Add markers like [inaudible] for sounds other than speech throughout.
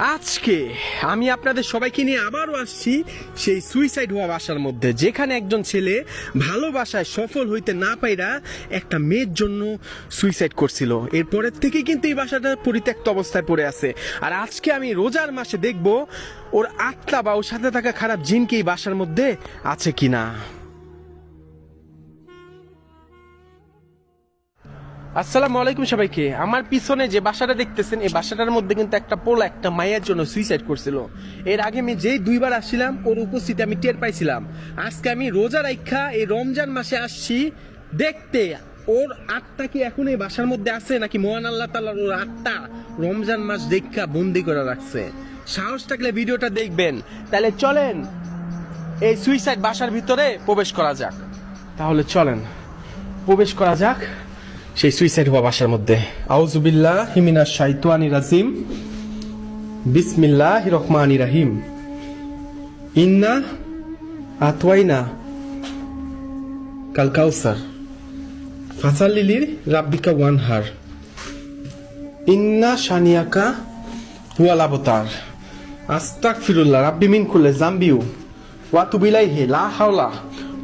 আজকে আমি আপনাদের সবাইকে নিয়ে আবারও আসছি সেই সুইসাইড হওয়া বাসার মধ্যে, যেখানে একজন ছেলে ভালোবাসায় সফল হইতে না পাইরা একটা মেয়ের জন্য সুইসাইড করছিল। এরপরের থেকে কিন্তু এই বাসাটা পরিত্যক্ত অবস্থায় পড়ে আছে। আর আজকে আমি রোজার মাসে দেখব ওর আত্মা বা ওর সাথে থাকা খারাপ জিন কি এই বাসার মধ্যে আছে কিনা। আসসালামু আলাইকুম সবাইকে। আমার পিছনে যে বাসাটা দেখতেছেন, এই বাসাটার মধ্যে কিন্তু একটা পোলা, একটা মায়ের জন্য সুইসাইড করছিল। এর আগে আমি যেই দুইবার আসছিলাম, ওর উপস্থিতি আমি টের পাইছিলাম। আজকে আমি রোজা রাইখা এই রমজান মাসে আসছি দেখতে। ওর আত্মা কি এখন এই বাসার মধ্যে আছে নাকি মহান আল্লাহ তাআলার ওর আত্মা রমজান মাস দেখা বন্দি করে রাখছে? সাহস থাকলে ভিডিওটা দেখবেন। তাহলে চলেন, এই সুইসাইড বাসার ভিতরে প্রবেশ করা যাক। তাহলে চলেন, প্রবেশ করা যাক। সেই সুইসাইড হওয়া বাসার মধ্যে। আউজুবিল্লাহ হিমিনা শাইতানি রাজিম। বিসমিল্লাহ রহমানি রাহিম। ইন্না আতওয়াইনা কাল কাউসার। ফাসালিলির রাব্বিকা ওয়ানহার ইন্না শানিয়াকা হুয়াল আবতার। আস্তাক ফিরুল্লাহ রাব্বি মিন কুল্লে জাম্বিউ। ওয়া তুবিলাইহি লা হাওলা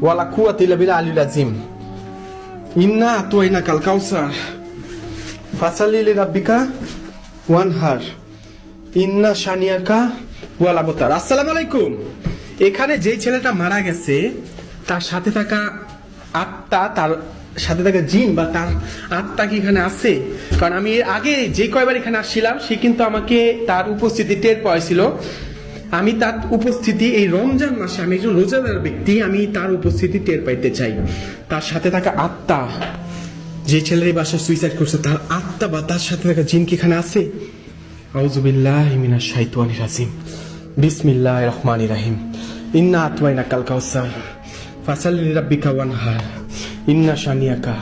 ওয়ালা কুওয়াতা ইল্লা বিল্লাহ আলিল আজিম ইন্না আতওয়াইনা কাল কাউসার ফাসালিলি রাব্বিকা ওয়ানহার ইন্না শানিয়াকা ওয়াল আবতার আসসালামু আলাইকুম এখানে যেই ছেলেটা মারা গেছে, তার সাথে থাকা আত্মা, তার সাথে থাকা জিন বা তার আত্মা কি এখানে আছে? কারণ আমি আগে যে কয়বার এখানে আসছিলাম, সে কিন্তু আমাকে তার উপস্থিতি টের পাইছিল আমি তার উপস্থিতি এই রমজান মাসে, আমি একজন রোজাদার ব্যক্তি, আমি তার উপস্থিতি টের পাইতে চাই। তার সাথে থাকা আত্মা, যে ছেলের বাসায় সুইসাইড করছে, তার আত্মা বা তার সাথে থাকা জিন কি এখানে আছে? আউজুবিল্লাহ মিনাশ শাইতানির রাজিম। বিসমিল্লাহ রহমান রাহিম। ইন্না আতওয়াইনা কাল কাউসার ফাসাল্লি রাব্বিকা ওয়ানহার। ইন্না শানিয়াকা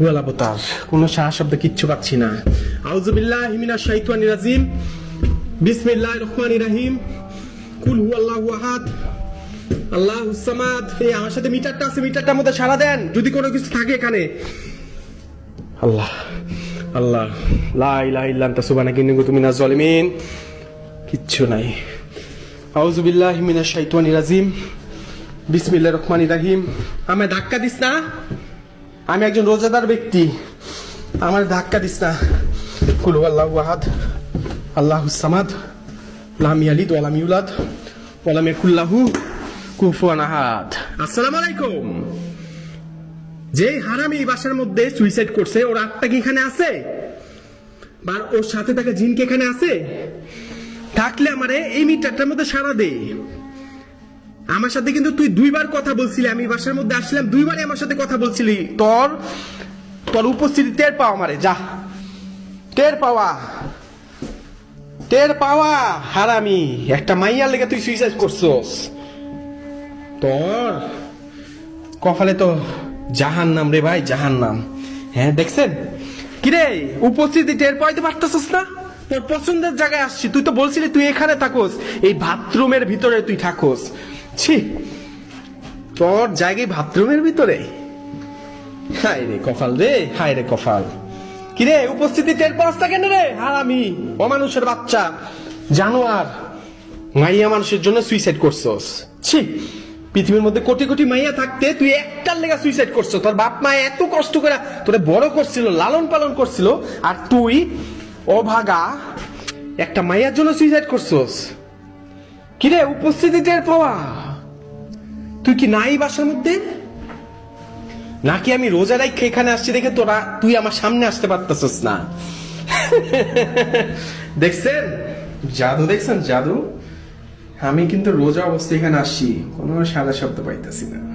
ওয়াল আবতার। কোনো সাহা শব্দ কিচ্ছু পাচ্ছি না। আউজুবিল্লাহ মিনাশ শাইতানির রাজিম। বিসমিল্লাহ রহমান রাহিম। কুল হু আল্লাহু আহাদ। আল্লাহ সামাদ। এই আমার সাথে মিটারটা আছে, মিটারটার মধ্যে সারা দেন। যদি কোনো কিছু থাকে এখানে। আল্লাহ আল্লাহ। লা ইলাহা ইল্লা আনতা, সুবহানাকা, ইন্নী কুনতু মিনাজ কিচ্ছু নাই। আউযু বিল্লাহি মিনাশ রাজিম। বিসমিল্লাহির রহমানির রহিম। আমায় ধাক্কা দিস না। আমি একজন রোজাদার ব্যক্তি। আমার ধাক্কা দিস না। কুল আল্লাহু আহাদ। আল্লাহুস সামাদ। লাম ইয়ালিদ ওয়া লাম ইউলাদ ওয়া লাম ইয়াকুল লাহু কুফুয়ান আহাদ আসসালামু আলাইকুম যে হারামি এই বাসার মধ্যে সুইসাইড করছে ওর আত্মা কি এখানে আছে বা ওর সাথে থাকা জিন কি এখানে আছে থাকলে আমারে এই মিটারটার মধ্যে সারা দে আমার সাথে কিন্তু তুই দুইবার কথা বলছিলি আমি বাসার মধ্যে আসলাম দুইবারই আমার সাথে কথা বলছিলি তোর তোর উপস্থিতি টের পাও আমারে যা টের পাওয়া টের পাওয়া হারামি। একটা মাইয়ার লেগে তুই সুইসাইড করছস। তোর কপালে তো জাহান নাম রে ভাই জাহান নাম হ্যাঁ দেখছেন? কিরে, উপস্থিতি টের পাইতে পারতেছিস না? তোর পছন্দের জায়গায় আসছি, তুই তো বলছিলি তুই এখানে থাকোস, এই বাথরুমের ভিতরে তুই থাকোস। ছি, তোর জায়গায় বাথরুমের ভিতরে? হায় রে কপাল রে হায় রে কপাল। কিরে, উপস্থিতি টের না কেন রে? আর আমি অমানুষের বাচ্চা। জানোয়ার। মাইয়া মানুষের জন্য সুইসাইড করছস। ছি, পৃথিবীর মধ্যে কোটি কোটি মাইয়া থাকতে তুই একটার লেগা সুইসাইড করছ। তোর বাপ মা এত কষ্ট করে তোরে বড় করছিল, লালন পালন করছিল, আর তুই অভাগা একটা মাইয়ার জন্য সুইসাইড করছস। কিরে, উপস্থিতি টের পাওয়া। তুই কি নাই বাসার মধ্যে? নাকি আমি রোজা রাখে এখানে আসছি দেখে তোরা, তুই আমার সামনে আসতে পারতেছিস না। [laughs] দেখছেন? জাদু দেখছেন জাদু? আমি কিন্তু রোজা অবস্থায় এখানে আসছি, কোনো সাদা শব্দ পাইতেছি না। [laughs]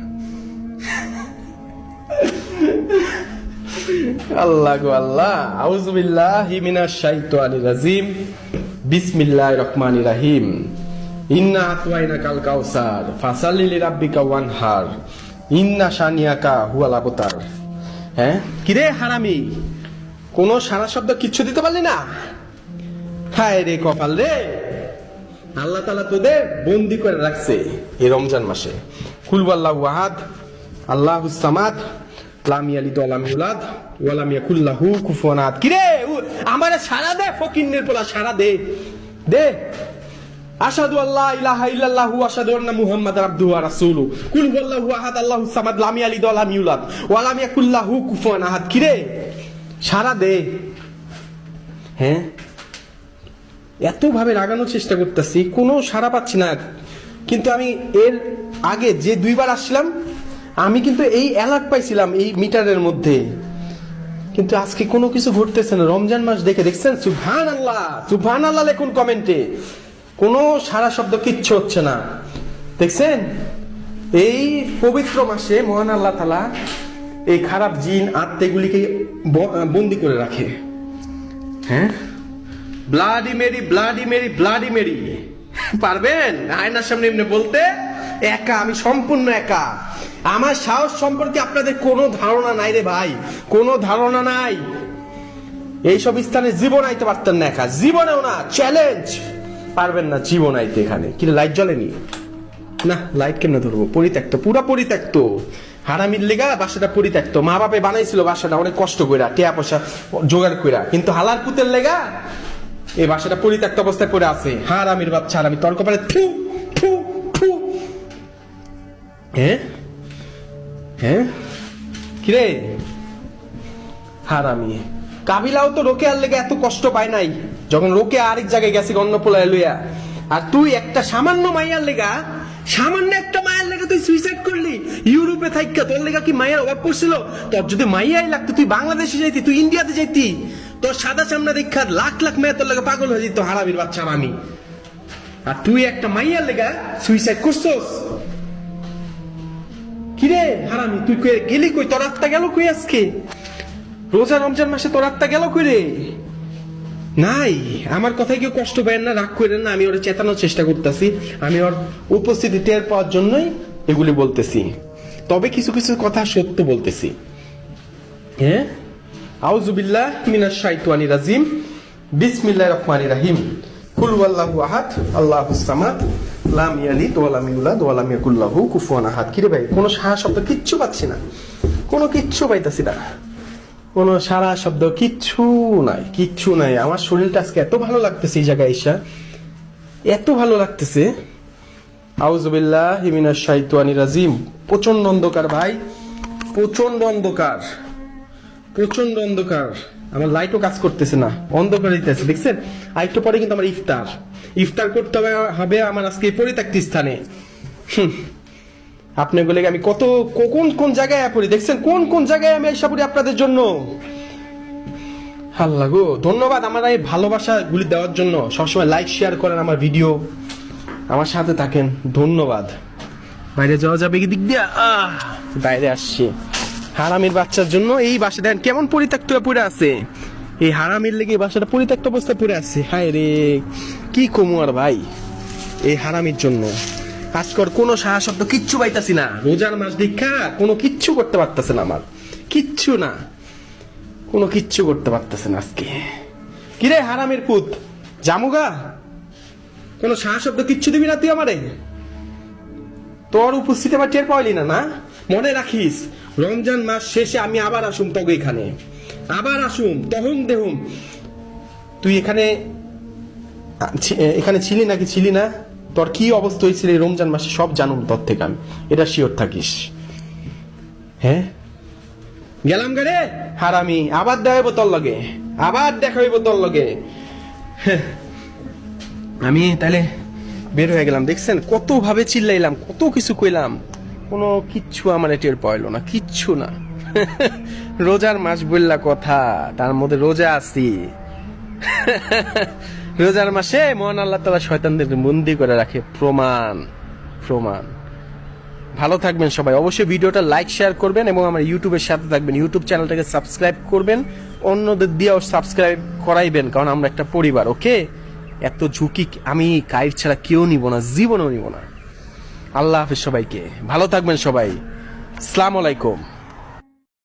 আল্লাহ গো আল্লাহ আউজুবিল্লাহ হিমিনা শাইতানির রাজিম। বিসমিল্লাহির রহমানির রহিম। ইন্না আতওয়াইনা কাল কাউসার ফাসাল্লি লিরাব্বিকা ওয়ানহার। ইন্না শানিয়াকা হুয়াল আবতার। হ্যাঁ? কিরে হারামি? কোনো সারা শব্দ কিচ্ছু দিতে পারলি না? হায় রে কপাল রে। আল্লাহ তালা তোদের বন্দি করে রাখছে এই রমজান মাসে। কুলবাল্লাহ ওয়াহাদ আল্লাহ সামাদ, লাম ইয়ালিদ ওয়া লাম ইউলাদ, ওয়া লাম ইয়াকুল লাহু কুফুয়ান আহাদ। কিরে আমারে সারা দে, ফকিন্নের পোলা, সারা দে। দে। আশহাদু আল্লাহ ইলাহা ইল্লাল্লাহু আশহাদু আন্না মুহাম্মাদার আবদুহু ওয়া রাসূলুহু। কুল হুয়াল্লাহু আহাদ আল্লাহুস সামাদ, লাম ইয়ালিদ ওয়া লাম ইউলাদ। ওয়া লাম ইয়াকুল লাহু কুফুয়ান আহাদ। কিরে? সারা দে। হ্যাঁ? এতভাবে রাগানোর চেষ্টা করতেছি, কোনো সারা পাচ্ছি না। কিন্তু আমি এর আগে যে দুইবার আসছিলাম, আমি কিন্তু এই অ্যালার্ট পাইছিলাম এই মিটারের মধ্যে। কিন্তু আজকে কোনো কিছু ঘটতেছে না। রমজান মাস দেখে দেখছেন? সুভান আল্লাহ সুভান আল্লাহ লেখুন কমেন্টে। কোনো সারা শব্দ কিচ্ছু হচ্ছে না। দেখছেন? এই পবিত্র মাসে মহান আল্লাহ তালা এই খারাপ জিন আত্মেগুলিকে বন্দি করে রাখে। হ্যাঁ? Bloody Mary bloody Mary bloody Mary পারবেন? আয়নার সামনে এমনি বলতে? একা, আমি সম্পূর্ণ একা। আমার সাহস সম্পর্কে আপনাদের কোনো ধারণা নাই রে ভাই। কোনো ধারণা নাই। এইসব স্থানে জীবন আইতে পারতেন না একা। জীবনেও না চ্যালেঞ্জ পারবেন না জীবন আইতে এখানে। কি লাইট জ্বলেনি না? লাইট কেমনে ধরবো? পরিত্যক্ত, পুরা পরিত্যক্ত। হারামির লেগা বাসাটা পরিত্যক্ত। মা বাপে বানাইছিল বাসাটা, অনেক কষ্ট কইরা, টিয়া পয়সা জোগাড় কইরা। কিন্তু হালার পুতের লেগা, এই বাসাটা পরিত্যক্ত অবস্থায় পড়ে আছে। হারামির বাচ্চা হারামি তর্ক পারে, থু থু থু। হ্যাঁ? হ্যাঁ? কিরে হারামি। কাবিলাও তো রোকে আর লেগে এত কষ্ট পায় নাই। যখন রোকে আরেক জায়গায় গেছে অন্য পোলায় লইয়া। আর তুই একটা সামান্য মাইয়ার লেগা, সামান্য একটা মায়ের লেগা তুই সুইসাইড করলি। ইউরোপে থাইকা তোর লেগা কি মায়ের অভাব পড়ছিল? তোর যদি মাইয়াই লাগতো, তুই বাংলাদেশে যাইতি, তুই ইন্ডিয়াতে যাইতি। তোর সাদা চামড়া দেখা লাখ লাখ মেয়ে তোর লেগে পাগল হয়ে যেত, হারামির বাচ্চা আমি। আর তুই একটা মাইয়ার লেগা সুইসাইড করছস। কিরে হারামি, তুই গেলি কই? তোর আত্মা গেল কই আজকে? রোজা রমজান মাসে তোর আত্মা গেল কই রে নাই, আমার কথায় কেউ কষ্ট পায় না, রাগ করেন না, আমি ওর চেতানোর চেষ্টা করতেছি। আমি ওর উপস্থিতি টের পাওয়ার জন্যই এগুলি বলতেছি। তবে কিছু কিছু কথা সত্য বলতেছি। হ্যাঁ? আউজুবিল্লাহ মিনাশ শাইতানির রাজিম। বিসমিল্লাহির রহমানির রহিম। কুল ওয়াল্লাহু আহাদ, আল্লাহুস সামাদ। লাম ইয়ালিদ ওয়া লাম ইউলাদ ওয়া লাম ইয়াকুল লাহু কুফুয়ান আহাদ। কিরে ভাই, কোনো সাহা শব্দ কিচ্ছু পাচ্ছি না। কোনো কিচ্ছু পাইতাছি না। কোনো সারা শব্দ কিচ্ছু নাই কিচ্ছু নাই। আমার শরীরটা আজকে এত ভালো লাগতেছে এই জায়গায় এসা। এত ভালো লাগতেছে। আউজুবিল্লাহ হিমিনাশ শাইতানির রাজিম। প্রচণ্ড অন্ধকার ভাই। প্রচণ্ড অন্ধকার। প্রচণ্ড অন্ধকার। আমার লাইটও কাজ করতেছে না। অন্ধকার দিতেছে দেখছেন? আর একটু পরে কিন্তু আমার ইফতার। ইফতার করতে হবে আমার আজকে পরিত্যক্ত স্থানে। হুম। আপনি বলে আমি কত, কোন কোন জায়গায় পড়ি? দেখছেন, কোন কোন জায়গায় আমি এসে পড়ি আপনাদের জন্য? আল্লাহ গো, ধন্যবাদ আমার এই ভালোবাসা গুলি দেওয়ার জন্য। সবসময় লাইক শেয়ার করেন আমার ভিডিও আমার সাথে থাকেন, ধন্যবাদ। বাইরে যাওয়া যাবে কি দিক দিয়া? বাইরে আসছি। হারামির বাচ্চার জন্য এই বাসা দেন কেমন পরিত্যক্ত পড়ে আছে। এই হারামির লেগে বাসাটা পরিত্যক্ত অবস্থায় পড়ে আছে। হায় রে, কি কমু আর ভাই? এই হারামির জন্য। আজকর কোনো সাহা শব্দ কিচ্ছু পাইতাছি না। রোজার মাস দীক্ষা, কোনো কিচ্ছু করতে পারতেছে না আমার। কিচ্ছু না। কোনো কিচ্ছু করতে পারতেছে না আজকে। কিরে হারামের পুত জামুগা কোনো সাহা শব্দ কিচ্ছু দিবি না তুই আমারে? তোর উপস্থিতি আবার টের পাইলি না না মনে রাখিস, রমজান মাস শেষে আমি আবার আসুম তবে এখানে। আবার আসুম তহং দেহুম। তুই এখানে এখানে ছিলি নাকি? ছিলি না? তোর কি অবস্থা হয়েছিল এই রমজান মাসে? সব জানুম তোর থেকে আমি। এটা শিওর থাকিস। হ্যাঁ? গেলাম গারে হারামি। আবার দেখাইব তোর লগে। আবার দেখাইব তোর লগে। হ্যাঁ। আমি তাহলে বের হয়ে গেলাম, দেখছেন? কত ভাবে চিল্লাইলাম, কত কিছু কইলাম। কোনো কিচ্ছু আমার টের পাইলো না, কিচ্ছু না। [laughs] রোজার মাস বললা কথা, তার মধ্যে রোজা আছি। [laughs] রোজার মাসে মহান আল্লাহ তালা শয়তানদের বন্দি করে রাখে। প্রমাণ প্রমাণ। ভালো থাকবেন সবাই। অবশ্যই ভিডিওটা লাইক শেয়ার করবেন এবং আমার ইউটিউবের সাথে থাকবেন। ইউটিউব চ্যানেলটাকে সাবস্ক্রাইব করবেন। অন্যদের দিয়েও সাবস্ক্রাইব করাইবেন, কারণ আমরা একটা পরিবার ওকে এত ঝুঁকি আমি কাইফ ছাড়া কেউ নিব না, জীবনেও নিব না। আল্লাহ হাফিজ সবাইকে। ভালো থাকবেন সবাই। আসসালামু আলাইকুম।